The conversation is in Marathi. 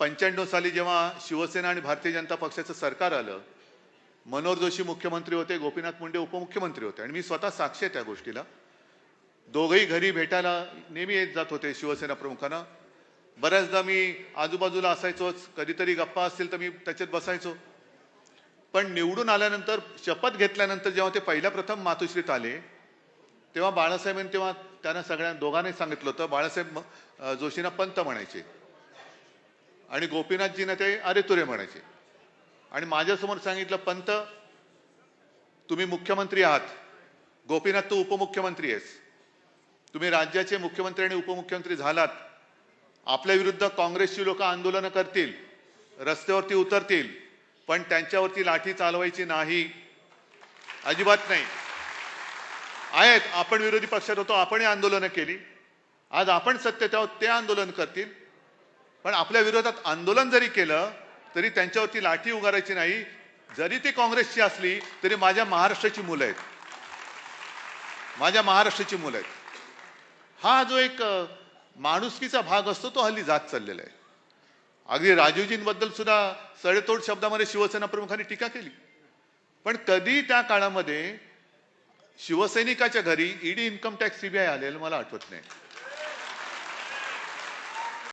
पंच्याण्णव साली जेव्हा शिवसेना आणि भारतीय जनता पक्षाचं सरकार आलं मनोहर जोशी मुख्यमंत्री होते गोपीनाथ मुंडे उपमुख्यमंत्री होते आणि मी स्वतः साक्षी आहे त्या गोष्टीला. दोघंही घरी भेटायला नेहमी येत जात होते शिवसेना प्रमुखांना. बऱ्याचदा मी आजूबाजूला असायचोच कधीतरी गप्पा असतील तर मी त्याच्यात बसायचो. पण निवडून आल्यानंतर शपथ घेतल्यानंतर जेव्हा ते पहिल्या प्रथम मातोश्रीत आले तेव्हा बाळासाहेबांनी तेव्हा त्यांना सगळ्या दोघांनी सांगितलं होतं बाळासाहेब जोशींना पंत म्हणायचे. आणि गोपीनाथजींना ते अरे तुरे म्हणायचे. आणि माझ्यासमोर सांगितलं पंत तुम्ही मुख्यमंत्री आहात. गोपीनाथ तू उपमुख्यमंत्री आहेस. तुम्ही राज्याचे मुख्यमंत्री आणि उपमुख्यमंत्री झालात. आपल्या विरुद्ध काँग्रेसची लोक आंदोलनं करतील रस्त्यावरती उतरतील पण त्यांच्यावरती लाठी चालवायची नाही. अजिबात नाही. आहेत आपण विरोधी पक्षात होतो आपणही आंदोलनं केली. आज आपण सत्तेत आहोत ते आंदोलन करतील. पण आपल्या विरोधात आंदोलन जरी केलं तरी त्यांच्यावरती लाठी उगारायची नाही. जरी ती काँग्रेसची असली तरी माझ्या महाराष्ट्राची मुलं आहेत. माझ्या महाराष्ट्राची मुलं आहेत. हा जो एक माणुसकीचा भाग असतो तो हल्ली जात चाललेला आहे. अगदी राजीवजींबद्दल सुद्धा सडेतोड शब्दामध्ये शिवसेना प्रमुखांनी टीका केली. पण कधी त्या काळामध्ये शिवसैनिकाच्या घरी ईडी इन्कम टॅक्स सीबीआय आलेलं मला आठवत नाही.